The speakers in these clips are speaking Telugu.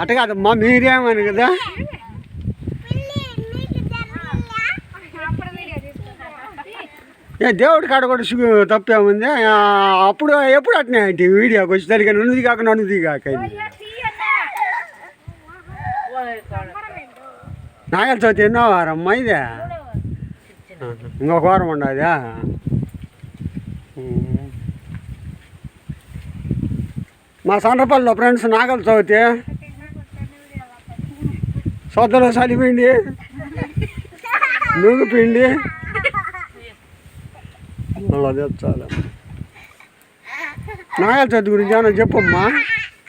అట్ట కాదమ్మా మీరేమని కదా. ఏ దేవుడి కాడ కూడా తప్పేముంది? అప్పుడు ఎప్పుడు అట్నే అంటే వీడియోకి వచ్చి తల్లి నున్నది కాక నన్నుది కాక. నాగల చవితి ఎన్నో వారమ్మా ఇదే? ఇంకొక వారం ఉండదా మా సండ్రపల్లిలో ఫ్రెండ్స్ నాగల చవితి సొద్దలో చలిపిండి నువ్వు పిండి. అలా తెచ్చాలి నాగల చవితి గురించి ఏమన్నా చెప్పమ్మా?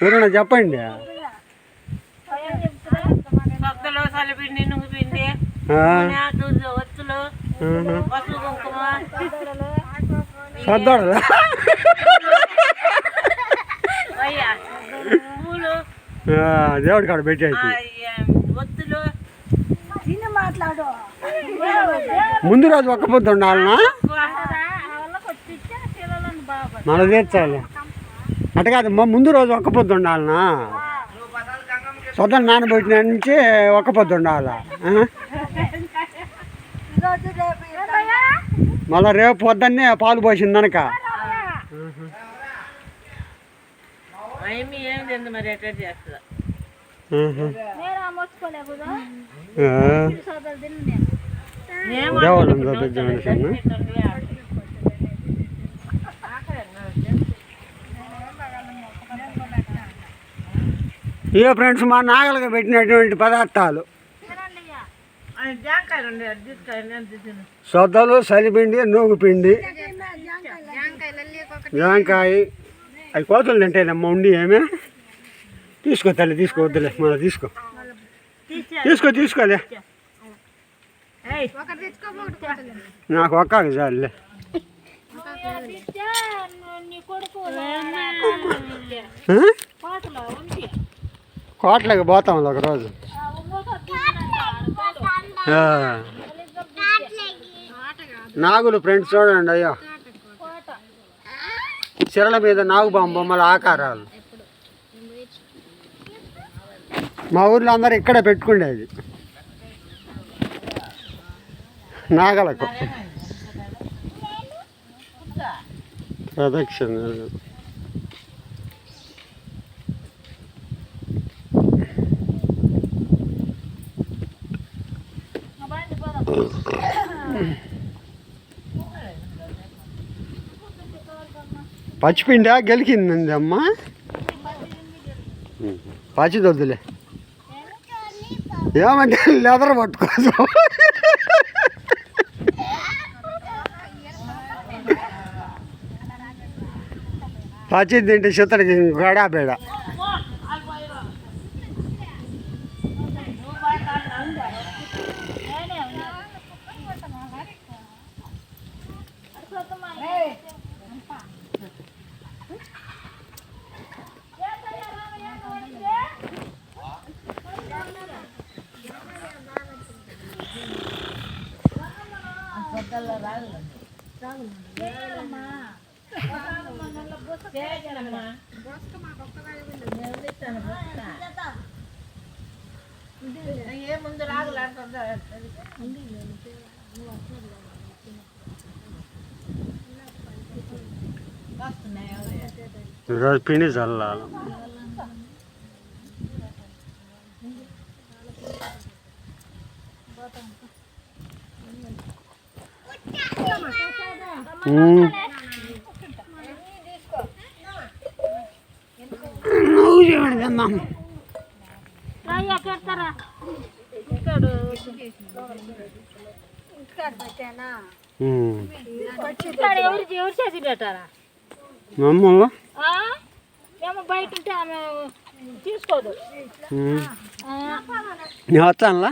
ఎవరైనా చెప్పండి. ఆ, దేవుడి కాడ పెట్టేసి. ముందు రోజు ఒక్క పొద్దు ఉండాలనా? మన తీర్చాలి అట్ట కాదమ్మా ముందు రోజు ఒక్క పొద్దు ఉండాలనా? సొంతం నానబెట్టిన నుంచి ఒక్క పొద్దు ఉండాలా? మళ్ళా రేపు పొద్దున్నే పాలు పోసిందనక ఏమి ఏం లేదు మరి ఎక్కడ చేస్తా? దేవాలయం చూపించాను సార్ ఇక ఫ్రెండ్స్ మా నాగలుగా పెట్టినటువంటి పదార్థాలు. సొద్దలు సలిపిండి నూగు పిండి జాంకాయ. అవి కోతలు తింటాయమ్మా ఉండి ఏమే? తీసుకో తల్లి తీసుకో వద్దులే మళ్ళీ తీసుకో. తీసుకో తీసుకోలే. నాకు ఒక్క చాలులే? కోట్లకి పోతాం ఒక రోజు. ఆ. నాగులు ఫ్రెండ్స్ చూడండి అయ్యో. చిరల మీద నాగుబాంబు బొమ్మల ఆకారాలు. మా ఊర్లో అందరూ ఇక్కడే పెట్టుకునేది. నాగలకు. ప్రదక్షిణ. పచ్చిపిండా గెలికిందండి అమ్మ? పచ్చి దొద్దులే ఏమంటే లెదర్ పట్టుకోదు పచ్చి తింటే చిత్తడికి గడా బేడా. ఏ ముందు రాగులాడుతుందా ఈరోజు పిండి చల్లాలి ఉమ్. నువ్వు చూడండి తిందాం. ఎవరు చేసి పెట్టారా? ఏమో బయట ఉంటే ఆమె తీసుకోదు వస్తానులా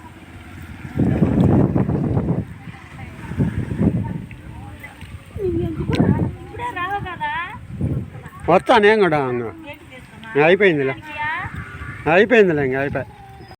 వస్తా నేను కూడా అయిపోయిందిలే. అయిపోయిందిలే ఇంక అయిపోయి.